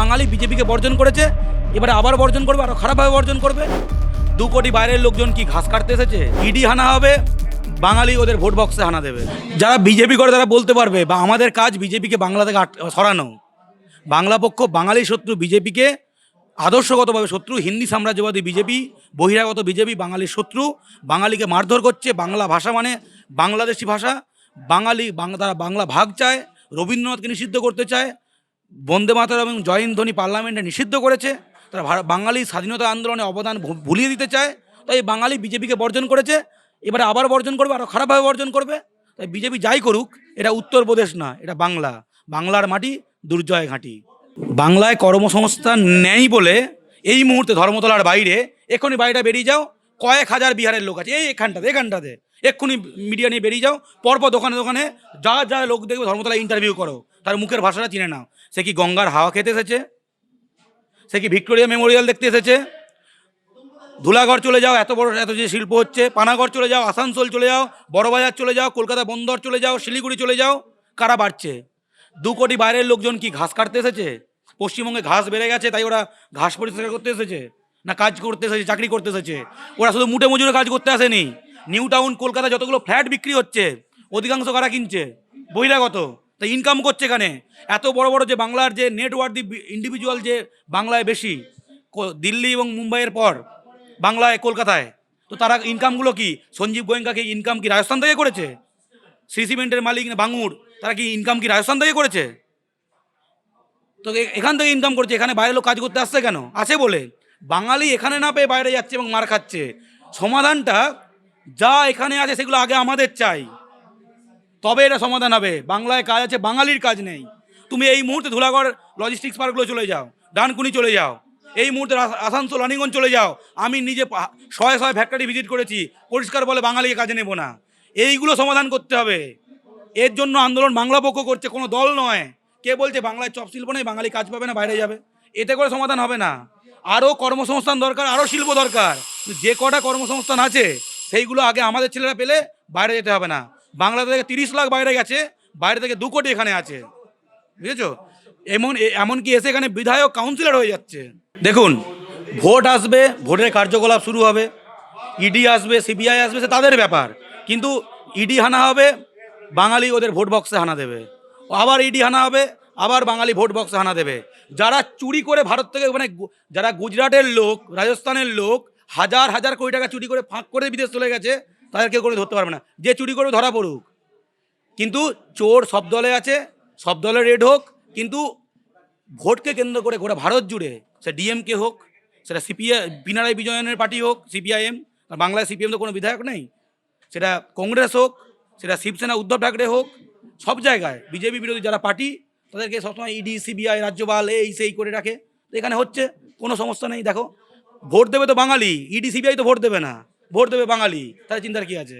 বাঙালি বিজেপিকে বর্জন করেছে, এবারে আবার বর্জন করবে আরও খারাপভাবে বর্জন করবে। দু কোটি বাইরের লোকজন কি ঘাস কাটতে এসেছে? ইডি হানা হবে, বাঙালি ওদের ভোট বক্সে হানা দেবে। যারা বিজেপি করে তারা বলতে পারবে, বা আমাদের কাজ বিজেপিকে বাংলা থেকে সরানো। বাংলা পক্ষ বাঙালি শত্রু বিজেপিকে, আদর্শগতভাবে শত্রু, হিন্দি সাম্রাজ্যবাদী বিজেপি, বহিরাগত বিজেপি বাঙালির শত্রু। বাঙালিকে মারধর করছে, বাংলা ভাষা মানে বাংলাদেশি ভাষা। বাঙালি তারা বাংলা ভাগ চায়, রবীন্দ্রনাথকে নিষিদ্ধ করতে চায়। বন্দে মাতরম এবং জয়ন ধ্বনি পার্লামেন্টে নিষিদ্ধ করেছে। তারা বাঙালি স্বাধীনতা আন্দোলনে অবদান ভুলিয়ে দিতে চায়। তাই বাঙালি বিজেপিকে বর্জন করেছে। এবারে আবার বর্জন করবে আরও খারাপভাবে বর্জন করবে। তাই বিজেপি যাই করুক, এটা উত্তরপ্রদেশ না, এটা বাংলা। বাংলার মাটি দুর্জয় ঘাঁটি। বাংলায় কর্মসংস্থান নেই বলে এই মুহূর্তে ধর্মতলার বাইরে, এক্ষুনি বাইরে বেরিয়ে যাও। কয়েক হাজার বিহারের লোক আছে, এই এখানটাতে এখানটাতে। এক্ষুনি মিডিয়া নিয়ে বেরিয়ে যাও, পরপর দোকানে দোকানে যা যা লোক দেখবে ধর্মতলা ইন্টারভিউ করো। তার মুখের ভাষাটা চিনে নাও। সে কি গঙ্গার হাওয়া খেতে এসেছে? সে কি ভিক্টোরিয়া মেমোরিয়াল দেখতে এসেছে? ধুলাঘর চলে যাও, এত বড় এত যে শিল্প হচ্ছে। পানাগড় চলে যাও, আসানসোল চলে যাও, বড়বাজার চলে যাও, কলকাতা বন্দর চলে যাও, শিলিগুড়ি চলে যাও, কারা বাড়ছে? দু কোটি বাইরের লোকজন কি ঘাস কাটতে এসেছে? পশ্চিমবঙ্গে ঘাস বেড়ে গেছে, তাই ওরা ঘাস পরিষ্কার করতে এসেছে? না কাজ করতে এসেছে, চাকরি করতে এসেছে? ওরা শুধু মুটে মজুরে কাজ করতে আসেনি। নিউ টাউন, কলকাতা যতগুলো ফ্ল্যাট বিক্রি হচ্ছে, অধিকাংশ কারা কিনছে? বহিরাগত। তা ইনকাম করছে এখানে। এত বড় বড় যে বাংলার যে নেটওয়ার্ক দি ইন্ডিভিজুয়াল যে বাংলায় বেশি দিল্লি এবং মুম্বাইয়ের পর, বাংলায় কলকাতায়, তো তারা ইনকামগুলো কি? সঞ্জীব গোয়েঙ্কাকে ইনকাম কি রাজস্থান থেকে করেছে? সি সিমেন্টের মালিক বাঙুর তারা কি ইনকাম কি রাজস্থান থেকে করেছে? তো এখান থেকে ইনকাম করছে, এখানে বাইরের লোক কাজ করতে আসছে কেন? আছে বলে, বাঙালি এখানে না পেয়ে বাইরে যাচ্ছে এবং মার খাচ্ছে। সমাধানটা যা এখানে আছে সেগুলো আগে আমাদের চাই। তবে এটা সমাধান হবে। বাংলায় কাজ আছে, বাঙালির কাজ নেই। তুমি এই মুহূর্তে ধুলাগড় লজিস্টিক্স পার্কগুলো চলে যাও, ডানকুনি চলে যাও, এই মুহূর্তে আসানসোল, রানীগঞ্জ চলে যাও। আমি নিজে শয়ে শয়ে ফ্যাক্টরি ভিজিট করেছি, পরিষ্কার বলে বাঙালিকে কাজে নেব না। এইগুলো সমাধান করতে হবে। এর জন্য আন্দোলন বাংলা পক্ষ করছে, কোনো দল নয়। কে বলছে বাংলায় চপ শিল্প নেই, বাঙালি কাজ পাবে না, বাইরে যাবে। এতে করে সমাধান হবে না। আরও কর্মসংস্থান দরকার, আরও শিল্প দরকার। যে কটা কর্মসংস্থান আছে, সেইগুলো আগে আমাদের ছেলেরা পেলে বাইরে যেতে হবে না। বাংলা থেকে তিরিশ লাখ বাইরে গেছে, বাইরে থেকে দু কোটি এখানে আছে। বুঝেছ? এমন এমনকি এসে এখানে বিধায়ক কাউন্সিলর হয়ে যাচ্ছে। দেখুন, ভোট আসবে, ভোটের কার্যকলাপ শুরু হবে। ইডি আসবে সিবিআই আসবে, সে তাদের ব্যাপার। কিন্তু ইডি হানা হবে, বাঙালি ওদের ভোট বক্সে হানা দেবে। আবার ইডি হানা হবে, আবার বাঙালি ভোট বক্সে হানা দেবে। যারা চুরি করে ভারত থেকে মানে যারা গুজরাটের লোক, রাজস্থানের লোক, হাজার হাজার কোটি টাকা চুরি করে ফাঁক করে বিদেশ চলে গেছে তাদের কেউ করে ধরতে পারবে না। যে চুরি করে ধরা পড়ুক। কিন্তু চোর সব দলে আছে, সব দলে রেড হোক, কিন্তু ভোটকে কেন্দ্র করে গোটা ভারত জুড়ে, সে ডিএমকে হোক, সেটা সিপিআই, পিনারাই বিজয়নের পার্টি হোক, সিপিআইএম বাংলায় সিপিএম তো কোনো বিধায়ক নেই, সেটা কংগ্রেস হোক, সেটা শিবসেনা উদ্ধব ঠাকরে হোক, সব জায়গায় বিজেপি বিরোধী যারা পার্টি, তাদেরকে সবসময় ইডি, সিবিআই, রাজ্যপাল, এই সেই করে রাখে। এখানে হচ্ছে, কোনো সমস্যা নেই। দেখো, ভোট দেবে তো বাঙালি, ইডি, সিবিআই তো ভোট দেবে না। ভোট দেবে বাঙালি তার চিন্তার কি আছে?